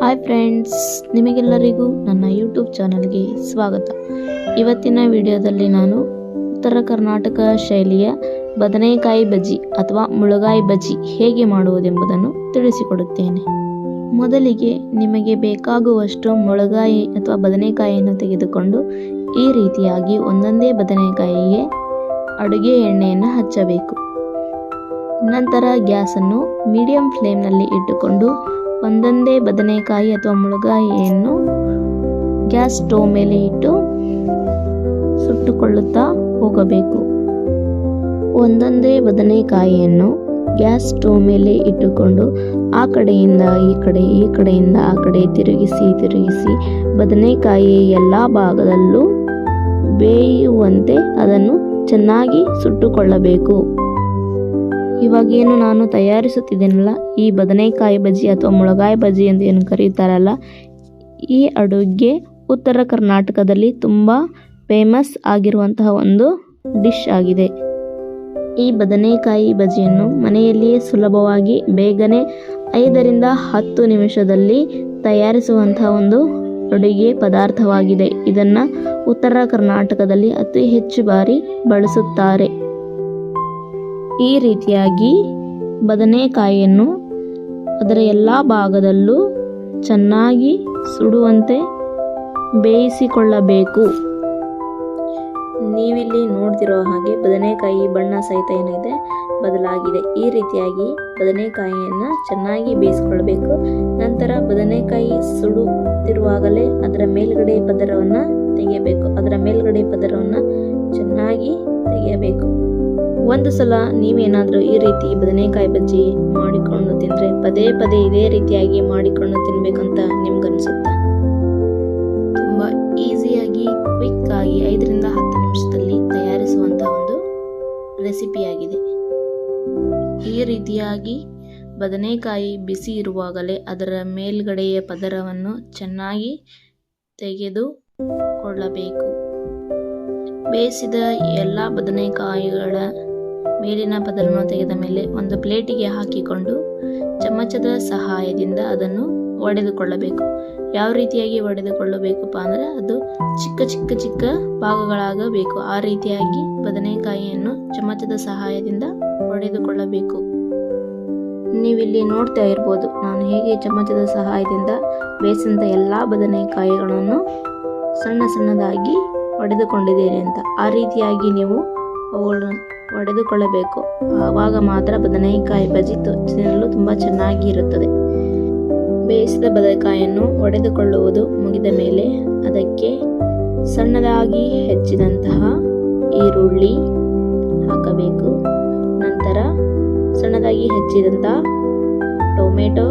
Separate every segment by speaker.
Speaker 1: Hi friends ನಿಮಗೆಲ್ಲರಿಗೂ ನನ್ನ YouTube ಚಾನಲ್ಗೆ ಸ್ವಾಗತ. ಇವತ್ತಿನ ವಿಡಿಯೋದಲ್ಲಿ ನಾನು ಉತ್ತರ ಕರ್ನಾಟಕ ಶೈಲಿಯ ಬದನೆಕಾಯಿ ಬಜ್ಜಿ ಅಥವಾ ಮುಳುಗಾಯಿ ಬಜ್ಜಿ ಹೇಗೆ ಮಾಡುವುದೆಂಬುದನ್ನು ತಿಳಿಸಿಕೊಡುತ್ತೇನೆ. ಮೊದಲಿಗೆ ನಿಮಗೆ ಬೇಕಾಗುವಷ್ಟು ಮುಳುಗಾಯಿ ಅಥವಾ ಬದನೆಕಾಯಿಯನ್ನು ತೆಗೆದುಕೊಂಡು ಈ ರೀತಿಯಾಗಿ ಒಂದೊಂದೇ ಬದನೆಕಾಯಿಗೆ ಅಡುಗೆ ಎಣ್ಣೆಯನ್ನು ಹಚ್ಚಬೇಕು. ನಂತರ ಗ್ಯಾಸನ್ನು ಮೀಡಿಯಂ ಫ್ಲೇಮ್ನಲ್ಲಿ ಇಟ್ಟುಕೊಂಡು ಒಂದೊಂದೇ ಬದನೆಕಾಯಿ ಅಥವಾ ಮುಳುಗಾಯಿಯನ್ನು ಗ್ಯಾಸ್ ಸ್ಟೋವ್ ಮೇಲೆ ಇಟ್ಟು ಸುಟ್ಟುಕೊಳ್ಳುತ್ತಾ ಹೋಗಬೇಕು. ಒಂದೊಂದೇ ಬದನೆಕಾಯಿಯನ್ನು ಗ್ಯಾಸ್ ಸ್ಟೋವ್ ಮೇಲೆ ಇಟ್ಟುಕೊಂಡು ಆ ಕಡೆಯಿಂದ ಈ ಕಡೆ, ಈ ಕಡೆಯಿಂದ ಆ ಕಡೆ ತಿರುಗಿಸಿ ತಿರುಗಿಸಿ ಬದನೆಕಾಯಿ ಎಲ್ಲ ಭಾಗದಲ್ಲೂ ಬೇಯುವಂತೆ ಅದನ್ನು ಚೆನ್ನಾಗಿ ಸುಟ್ಟುಕೊಳ್ಳಬೇಕು. ಇವಾಗೇನು ನಾನು ತಯಾರಿಸುತ್ತಿದ್ದೇನಲ್ಲ, ಈ ಬದನೆಕಾಯಿ ಬಜ್ಜಿ ಅಥವಾ ಮುಳಗಾಯಿ ಬಜ್ಜಿ ಎಂದು ಏನು ಕರೆಯುತ್ತಾರಲ್ಲ, ಈ ಅಡುಗೆ ಉತ್ತರ ಕರ್ನಾಟಕದಲ್ಲಿ ತುಂಬ ಫೇಮಸ್ ಆಗಿರುವಂತಹ ಒಂದು ಡಿಶ್ ಆಗಿದೆ. ಈ ಬದನೆಕಾಯಿ ಬಜ್ಜಿಯನ್ನು ಮನೆಯಲ್ಲಿಯೇ ಸುಲಭವಾಗಿ ಬೇಗನೆ ಐದರಿಂದ ಹತ್ತು ನಿಮಿಷದಲ್ಲಿ ತಯಾರಿಸುವಂತಹ ಒಂದು ಅಡುಗೆ ಪದಾರ್ಥವಾಗಿದೆ. ಇದನ್ನು ಉತ್ತರ ಕರ್ನಾಟಕದಲ್ಲಿ ಅತಿ ಹೆಚ್ಚು ಬಾರಿ ಬಳಸುತ್ತಾರೆ. ಈ ರೀತಿಯಾಗಿ ಬದನೆಕಾಯಿಯನ್ನು ಅದರ ಎಲ್ಲ ಭಾಗದಲ್ಲೂ ಚೆನ್ನಾಗಿ ಸುಡುವಂತೆ ಬೇಯಿಸಿಕೊಳ್ಳಬೇಕು. ನೀವಿಲ್ಲಿ ನೋಡ್ತಿರೋ ಹಾಗೆ ಬದನೆಕಾಯಿ ಬಣ್ಣ ಸಹಿತ ಏನಿದೆ, ಬದಲಾಗಿದೆ. ಈ ರೀತಿಯಾಗಿ ಬದನೆಕಾಯಿಯನ್ನು ಚೆನ್ನಾಗಿ ಬೇಯಿಸ್ಕೊಳ್ಬೇಕು ನಂತರ ಬದನೆಕಾಯಿ ಸುಡುತ್ತಿರುವಾಗಲೇ ಅದರ ಮೇಲ್ಗಡೆ ಪದರವನ್ನು ತೆಗೆಯಬೇಕು. ಅದರ ಮೇಲ್ಗಡೆ ಪದರವನ್ನು ಚೆನ್ನಾಗಿ ತೆಗೆಯಬೇಕು. ಒಂದು ಸಲ ನೀವೇನಾದರೂ ಈ ರೀತಿ ಬದನೆಕಾಯಿ ಬಜ್ಜಿ ಮಾಡಿಕೊಂಡು ತಿಂದರೆ ಪದೇ ಪದೇ ಇದೇ ರೀತಿಯಾಗಿ ಮಾಡಿಕೊಂಡು ತಿನ್ಬೇಕಂತ ನಿಮ್ಗನ್ಸುತ್ತಾ? ತುಂಬ ಈಸಿಯಾಗಿ ಕ್ವಿಕ್ ಆಗಿ ಐದರಿಂದ ಹತ್ತು ನಿಮಿಷದಲ್ಲಿ ತಯಾರಿಸುವಂಥ ಒಂದು ರೆಸಿಪಿಯಾಗಿದೆ. ಈ ರೀತಿಯಾಗಿ ಬದನೆಕಾಯಿ ಬಿಸಿ ಇರುವಾಗಲೇ ಅದರ ಮೇಲ್ಗಡೆಯ ಪದರವನ್ನು ಚೆನ್ನಾಗಿ ತೆಗೆದುಕೊಳ್ಳಬೇಕು. ಬೇಯಿಸಿದ ಎಲ್ಲ ಬದನೆಕಾಯಿಗಳ ಮೇಲಿನ ಪದರವನ್ನು ತೆಗೆದ ಮೇಲೆ ಒಂದು ಪ್ಲೇಟಿಗೆ ಹಾಕಿಕೊಂಡು ಚಮಚದ ಸಹಾಯದಿಂದ ಅದನ್ನು ಒಡೆದುಕೊಳ್ಳಬೇಕು. ಯಾವ ರೀತಿಯಾಗಿ ಒಡೆದುಕೊಳ್ಳಬೇಕಪ್ಪ ಅಂದರೆ ಅದು ಚಿಕ್ಕ ಚಿಕ್ಕ ಚಿಕ್ಕ ಭಾಗಗಳಾಗಬೇಕು. ಆ ರೀತಿಯಾಗಿ ಬದನೆಕಾಯಿಯನ್ನು ಚಮಚದ ಸಹಾಯದಿಂದ ಒಡೆದುಕೊಳ್ಳಬೇಕು. ನೀವಿಲ್ಲಿ ನೋಡ್ತಾ ಇರ್ಬೋದು, ನಾನು ಹೇಗೆ ಚಮಚದ ಸಹಾಯದಿಂದ ಬೇಯಿಸಿದಂಥ ಎಲ್ಲ ಬದನೆಕಾಯಿಗಳನ್ನು ಸಣ್ಣ ಸಣ್ಣದಾಗಿ ಒಡೆದುಕೊಂಡಿದ್ದೇನೆ ಅಂತ. ಆ ರೀತಿಯಾಗಿ ನೀವು ಅವುಗಳನ್ನು ಒಡೆದುಕೊಳ್ಳಬೇಕು. ಆವಾಗ ಮಾತ್ರ ಬದನೆಕಾಯಿ ಬಜಿ ತಿನ್ನಲು ತುಂಬ ಚೆನ್ನಾಗಿ ಇರುತ್ತದೆ ಬೇಯಿಸಿದ ಬದನೆಕಾಯನ್ನು ಒಡೆದುಕೊಳ್ಳುವುದು ಮುಗಿದ ಮೇಲೆ ಅದಕ್ಕೆ ಸಣ್ಣದಾಗಿ ಹೆಚ್ಚಿದಂತಹ ಈರುಳ್ಳಿ ಹಾಕಬೇಕು. ನಂತರ ಸಣ್ಣದಾಗಿ ಹೆಚ್ಚಿದಂತಹ ಟೊಮೆಟೊ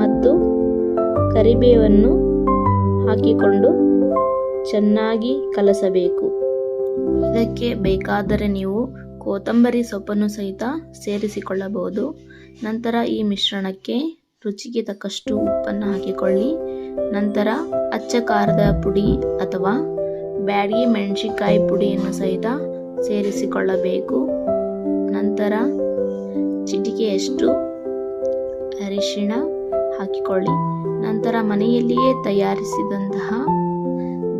Speaker 1: ಮತ್ತು ಕರಿಬೇವನ್ನು ಹಾಕಿಕೊಂಡು ಚೆನ್ನಾಗಿ ಕಲಸಬೇಕು. ಇದಕ್ಕೆ ಬೇಕಾದರೆ ನೀವು ಕೊತ್ತಂಬರಿ ಸೊಪ್ಪನ್ನು ಸಹಿತ ಸೇರಿಸಿಕೊಳ್ಳಬಹುದು. ನಂತರ ಈ ಮಿಶ್ರಣಕ್ಕೆ ರುಚಿಗೆ ತಕ್ಕಷ್ಟು ಉಪ್ಪನ್ನು ಹಾಕಿಕೊಳ್ಳಿ. ನಂತರ ಅಚ್ಚ ಖಾರದ ಪುಡಿ ಅಥವಾ ಬ್ಯಾಡಿಗೆ ಮೆಣಸಿಕಾಯಿ ಪುಡಿಯನ್ನು ಸಹಿತ ಸೇರಿಸಿಕೊಳ್ಳಬೇಕು. ನಂತರ ಚಿಟಿಕೆಯಷ್ಟು ಅರಿಶಿಣ ಹಾಕಿಕೊಳ್ಳಿ. ನಂತರ ಮನೆಯಲ್ಲಿಯೇ ತಯಾರಿಸಿದಂತಹ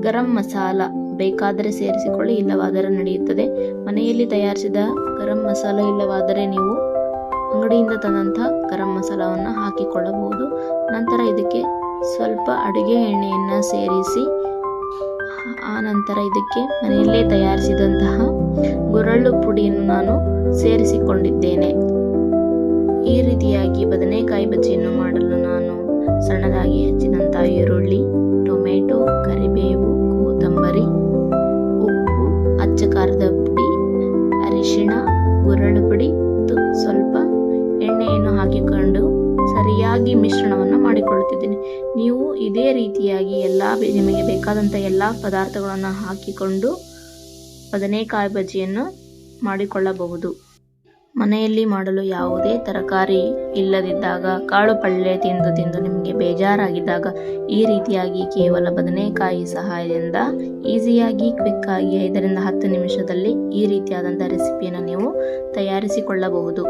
Speaker 1: ಗರಂ ಮಸಾಲ ಬೇಕಾದರೆ ಸೇರಿಸಿಕೊಳ್ಳಿ, ಇಲ್ಲವಾದರೆ ನಡೆಯುತ್ತದೆ. ಮನೆಯಲ್ಲಿ ತಯಾರಿಸಿದ ಗರಂ ಮಸಾಲ ಇಲ್ಲವಾದರೆ ನೀವು ಅಂಗಡಿಯಿಂದ ತಂದಂಥ ಗರಂ ಮಸಾಲವನ್ನು ಹಾಕಿಕೊಳ್ಳಬಹುದು. ನಂತರ ಇದಕ್ಕೆ ಸ್ವಲ್ಪ ಅಡುಗೆ ಎಣ್ಣೆಯನ್ನು ಸೇರಿಸಿ, ಆ ನಂತರ ಇದಕ್ಕೆ ಮನೆಯಲ್ಲೇ ತಯಾರಿಸಿದಂತಹ ಗುರಳ್ಳು ಪುಡಿಯನ್ನು ನಾನು ಸೇರಿಸಿಕೊಂಡಿದ್ದೇನೆ. ಈ ರೀತಿಯಾಗಿ ಬದನೆಕಾಯಿ ಅರಿಶಿಣ ಗುರಳು ಪುಡಿ ಮತ್ತು ಸ್ವಲ್ಪ ಎಣ್ಣೆಯನ್ನು ಹಾಕಿಕೊಂಡು ಸರಿಯಾಗಿ ಮಿಶ್ರಣವನ್ನು ಮಾಡಿಕೊಳ್ಳುತ್ತಿದ್ದೇನೆ. ನೀವು ಇದೇ ರೀತಿಯಾಗಿ ಎಲ್ಲ ನಿಮಗೆ ಬೇಕಾದಂಥ ಎಲ್ಲ ಪದಾರ್ಥಗಳನ್ನು ಹಾಕಿಕೊಂಡು ಬದನೆಕಾಯಿ ಬಜ್ಜಿಯನ್ನು ಮಾಡಿಕೊಳ್ಳಬಹುದು. ಮನೆಯಲ್ಲಿ ಮಾಡಲು ಯಾವುದೇ ತರಕಾರಿ ಇಲ್ಲದಿದ್ದಾಗ ಕಾಳು ಪಲ್ಯ ತಿಂದು ತಿಂದು ನಿಮಗೆ ಬೇಜಾರಾಗಿದ್ದಾಗ ಈ ರೀತಿಯಾಗಿ ಕೇವಲ ಬದನೆಕಾಯಿ ಸಹಾಯದಿಂದ ಈಸಿಯಾಗಿ ಕ್ವಿಕ್ಕಾಗಿ ಐದರಿಂದ ಹತ್ತು ನಿಮಿಷದಲ್ಲಿ ಈ ರೀತಿಯಾದಂಥ ರೆಸಿಪಿಯನ್ನು ನೀವು ತಯಾರಿಸಿಕೊಳ್ಳಬಹುದು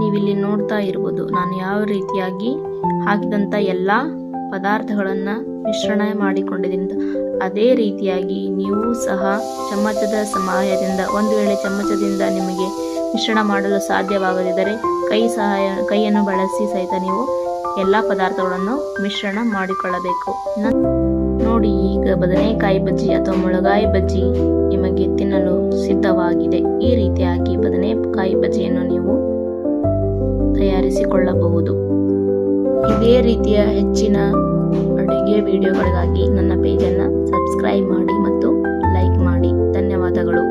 Speaker 1: ನೀವಿಲ್ಲಿ ನೋಡ್ತಾ ಇರ್ಬೋದು, ನಾನು ಯಾವ ರೀತಿಯಾಗಿ ಹಾಕಿದಂಥ ಎಲ್ಲ ಪದಾರ್ಥಗಳನ್ನು ಮಿಶ್ರಣ ಮಾಡಿಕೊಂಡಿದ್ದರಿಂದ. ಅದೇ ರೀತಿಯಾಗಿ ನೀವು ಸಹ ಚಮಚದ ಸಹಾಯದಿಂದ, ಒಂದು ವೇಳೆ ಚಮಚದಿಂದ ನಿಮಗೆ ಮಿಶ್ರಣ ಮಾಡಲು ಸಾಧ್ಯವಾಗದಿದ್ದರೆ ಕೈ ಸಹಾಯ, ಕೈಯನ್ನು ಬಳಸಿ ಸಹಿತ ನೀವು ಎಲ್ಲ ಪದಾರ್ಥಗಳನ್ನು ಮಿಶ್ರಣ ಮಾಡಿಕೊಳ್ಳಬೇಕು. ನೋಡಿ ಈಗ ಬದನೆಕಾಯಿ ಬಜ್ಜಿ ಅಥವಾ ಮುಳಗಾಯಿ ಬಜ್ಜಿ ನಿಮಗೆ ತಿನ್ನಲು ಸಿದ್ಧವಾಗಿದೆ. ಈ ರೀತಿಯಾಗಿ ಬದನೆಕಾಯಿ ಬಜ್ಜಿಯನ್ನು ನೀವು ತಯಾರಿಸಿಕೊಳ್ಳಬಹುದು. ಇದೇ ರೀತಿಯ ಹೆಚ್ಚಿನ ಅಡುಗೆ ವಿಡಿಯೋಗಳಿಗಾಗಿ ನನ್ನ ಪೇಜನ್ನು ಸಬ್ಸ್ಕ್ರೈಬ್ ಮಾಡಿ ಮತ್ತು ಲೈಕ್ ಮಾಡಿ. ಧನ್ಯವಾದಗಳು.